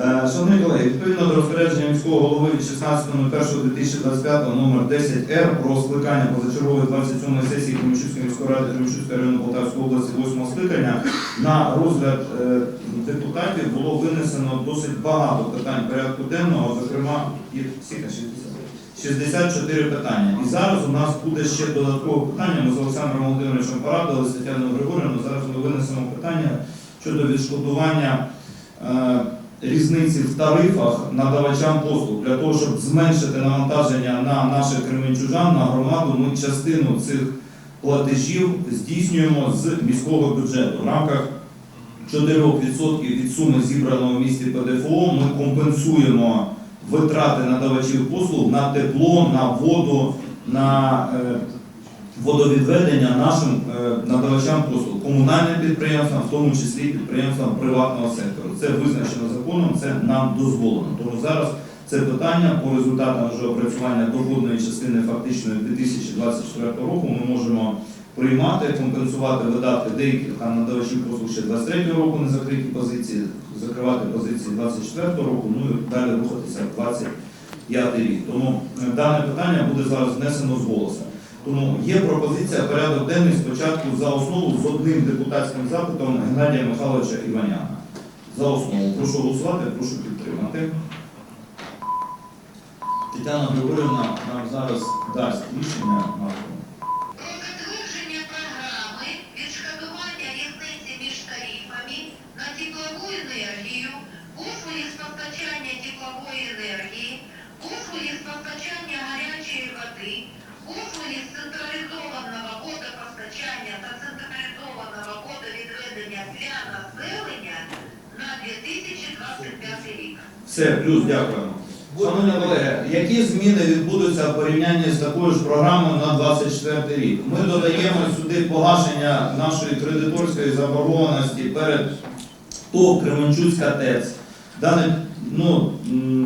Е, Шановні колеги, відповідно до розпорядження міського голови від 16.01.2025 номер 10Р про скликання позачергової 27-ї сесії Кременчуцької міської ради Кременчуцького району Полтавської області 8 скликання на розгляд е, депутатів було винесено досить багато питань порядку денного, зокрема? 60? 64 питання. І зараз у нас буде ще додаткове питання. Ми з Олександром Володимировичем порадили Тетяною Григорівною. Зараз ми винесемо питання щодо відшкодування е, різниці в тарифах надавачам послуг для того, щоб зменшити навантаження на наших кременчужан, на громаду. Ми частину цих платежів здійснюємо з міського бюджету в рамках 4% від суми зібраного в місті ПДФО. Ми компенсуємо витрати надавачів послуг на тепло, на воду, на е, водовідведення нашим е, надавачам послуг, комунальним підприємствам, в тому числі підприємствам приватного сектору. Це визначено законом, це нам дозволено. Тому зараз це питання по результатам вже опрацювання доходної частини фактичної 2024 року ми можемо приймати, компенсувати видатки деяких там надавачів послуг ще 23 року не закриті позиції, закривати позиції 24 року, ну і далі рухатися в 25 рік. Тому е, дане питання буде зараз внесено з голосу. Тому є пропозиція порядок денний спочатку за основу з одним депутатським запитом Геннадія Михайловича Іваняна. За основу. Прошу голосувати, прошу підтримати. Тетяна Григорівна нам зараз дасть рішення на Про затвердження програми відшкодування різниці між тарифами на теплову енергію, послуги з постачання теплової енергії, послуги з постачання гарячої води, послуги централізованого водопостачання та централізованого водовідведення для населення на 2025 рік. Все, плюс, дякуємо. Шановні колеги, які зміни відбудуться в порівнянні з такою ж програмою на 24 рік? Ми додаємо сюди погашення нашої кредиторської заборгованості перед ТОВ Кременчуцька ТЕЦ. Дане ну,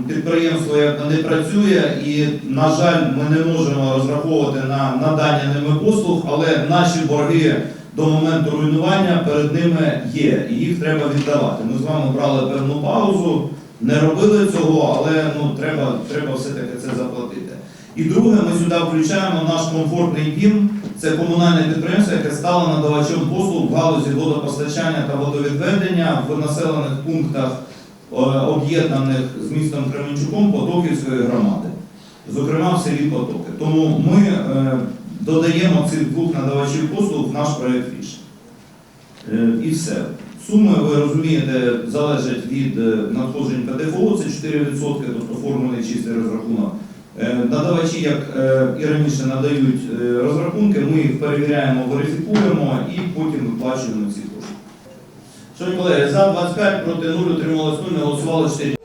підприємство не працює і, на жаль, ми не можемо розраховувати на надання ними послуг, але наші борги до моменту руйнування перед ними є, і їх треба віддавати. Ми з вами брали певну паузу, не робили цього, але ну, треба, треба все-таки це заплатити. І друге, ми сюди включаємо наш комфортний дім. Це комунальне підприємство, яке стало надавачем послуг в галузі водопостачання та водовідведення в населених пунктах, об'єднаних з містом Кременчуком Потоківської громади, зокрема в селі Потоки. Тому ми е, додаємо цих двох надавачів послуг в наш проєкт рішення. Е, І все. Суми, ви розумієте, залежать від е, надходжень ПДФО, це 4%, тобто формульний чистий розрахунок. Е, Надавачі, як е, і раніше, надають е, розрахунки, ми їх перевіряємо, верифікуємо і потім виплачуємо ці. Шановні колеги, за 25 проти 0 утрималось 0, не голосували 4.